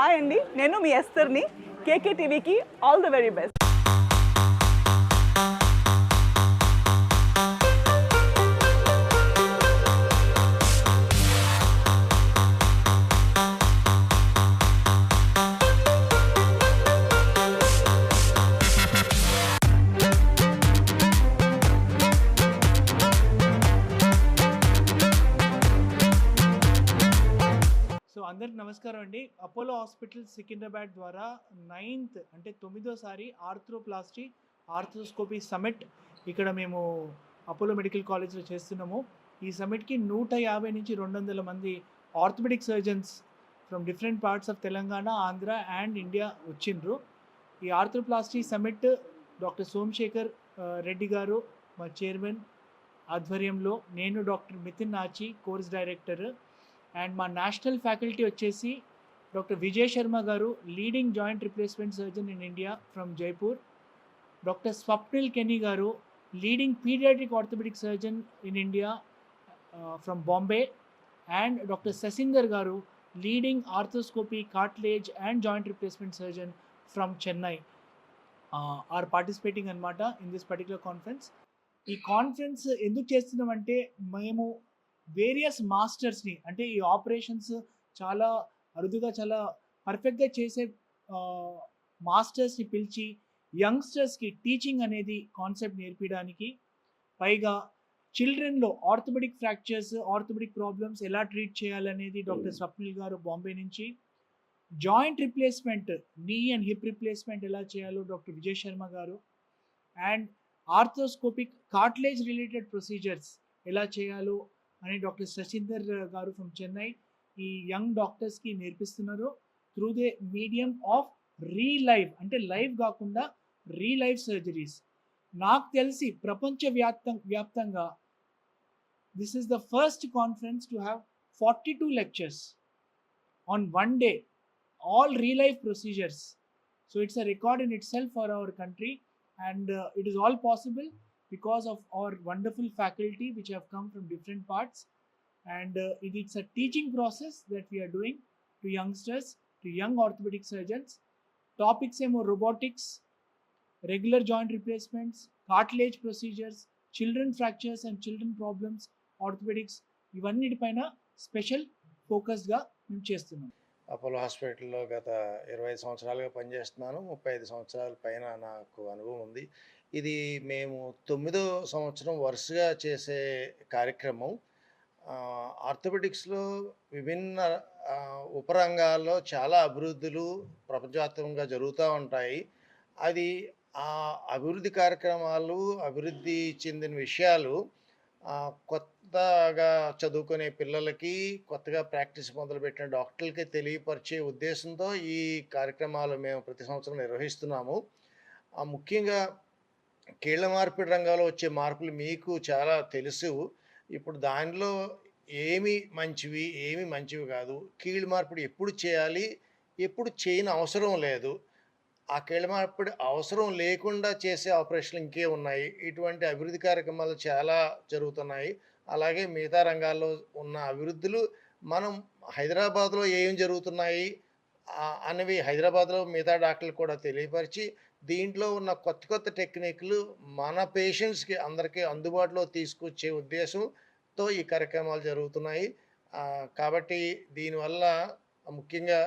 Hi అండి నేను మీ ఎస్తర్ని K K all the very best. అందరికి నమస్కారం అండి. అపోలో హాస్పిటల్ సికింద్రాబాద్ ద్వారా నైన్త్ అంటే తొమ్మిదోసారి ఆర్థ్రోప్లాస్టీ ఆర్థ్రోస్కోపీ సమిట్ ఇక్కడ మేము అపోలో మెడికల్ కాలేజ్లో చేస్తున్నాము. ఈ సమిట్కి నూట యాభై నుంచి రెండు వందల మంది orthopaedic surgeons from different parts of Telangana Andhra and India వచ్చిండ్రు. ఈ arthroplasty summit doctor Somasekhar Reddy garu మా చైర్మన్ ఆధ్వర్యంలో నేను doctor Mithin Nachi course director. And మా నేషనల్ ఫ్యాకల్టీ వచ్చేసి doctor Vijay Sharma garu leading joint replacement surgeon in India from Jaipur doctor Swapnil Keni garu leading paediatric orthopaedic surgeon in India from Bombay and doctor ససింగర్ garu leading arthroscopy cartilage and joint replacement surgeon from Chennai are participating అనమాట in this particular conference ఈ conference ఎందుకు చేస్తున్నామంటే మేము various మాస్టర్స్ని అంటే ఈ operations చాలా అరుదుగా చాలా పర్ఫెక్ట్గా చేసే మాస్టర్స్ని పిలిచి యంగ్స్టర్స్కి టీచింగ్ అనేది కాన్సెప్ట్ నేర్పించడానికి పైగా చిల్డ్రన్లో ఆర్థోపెడిక్ ఫ్రాక్చర్స్ ఆర్థోపెడిక్ ప్రాబ్లమ్స్ ఎలా ట్రీట్ చేయాలనేది డాక్టర్ స్వప్నిల్ గారు బాంబే నుంచి joint replacement knee and hip replacement ఎలా చేయాలో doctor Vijay Sharma garu and arthroscopic cartilage related procedures ఎలా చేయాలో అని డాక్టర్ శశీందర్ గారు ఫ్రమ్ చెన్నై ఈ యంగ్ డాక్టర్స్కి నేర్పిస్తున్నారు through the medium of relive అంటే లైవ్ కాకుండా రీ లైవ్ సర్జరీస్ నాకు తెలిసి ప్రపంచ వ్యాప్తం వ్యాప్తంగా this is the first conference to have forty two lectures on one day all re life procedures so it's a record in itself for our country and it is all possible because of our wonderful faculty which have come from different parts and it it's a teaching process that that we are doing to youngsters to young orthopedic topics ఏమో robotics regular joint replacements cartilage procedures children fractures and children problems orthopaedics ఇవన్నిటిపైన special ఫోకస్గా మేము చేస్తున్నాం Apollo హాస్పిటల్లో గత ఇరవై ఐదు సంవత్సరాలుగా పనిచేస్తున్నాను ముప్పై ఐదు సంవత్సరాల పైన నాకు అనుభవం ఉంది ఇది మేము తొమ్మిదో సంవత్సరం వరుసగా చేసే కార్యక్రమం. ఆర్థోపెటిక్స్లో విభిన్న ఉపరంగాల్లో చాలా అభివృద్ధులు ప్రపంచవ్యాప్తంగా జరుగుతూ ఉంటాయి. అది ఆ అభివృద్ధి కార్యక్రమాలు అభివృద్ధి చెందిన విషయాలు కొత్తగా చదువుకునే పిల్లలకి కొత్తగా ప్రాక్టీస్ మొదలుపెట్టిన డాక్టర్లకి తెలియపరిచే ఉద్దేశంతో ఈ కార్యక్రమాలు మేము ప్రతి సంవత్సరం నిర్వహిస్తున్నాము. ముఖ్యంగా కీళ్ళ మార్పిడి రంగంలో వచ్చే మార్పులు మీకు చాలా తెలుసు. ఇప్పుడు దానిలో ఏమి మంచివి ఏమి మంచివి కాదు. కీళ్ళ మార్పిడి ఎప్పుడు చేయాలి? ఎప్పుడు చేయని అవసరం లేదు. ఆ కీళ్ళ మార్పిడి అవసరం లేకుండా చేసే ఆపరేషన్లు ఇంకే ఉన్నాయి. ఇటువంటి అభివృద్ధి కార్యక్రమాలు చాలా జరుగుతున్నాయి. అలాగే మిగతా రంగాల్లో ఉన్న అభివృద్ధులు మనం హైదరాబాద్లో ఏం జరుగుతున్నాయి? అనేవి హైదరాబాద్లో మిగతా డాక్టర్లు కూడా తెలియపరిచి దీంట్లో ఉన్న కొత్త కొత్త టెక్నిక్లు మన పేషెంట్స్కి అందరికీ అందుబాటులో తీసుకొచ్చే ఉద్దేశంతో ఈ కార్యక్రమాలు జరుగుతున్నాయి. కాబట్టి దీనివల్ల ముఖ్యంగా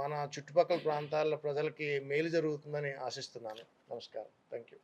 మన చుట్టుపక్కల ప్రాంతాల ప్రజలకి మేలు జరుగుతుందని ఆశిస్తున్నాను. నమస్కారం. Thank you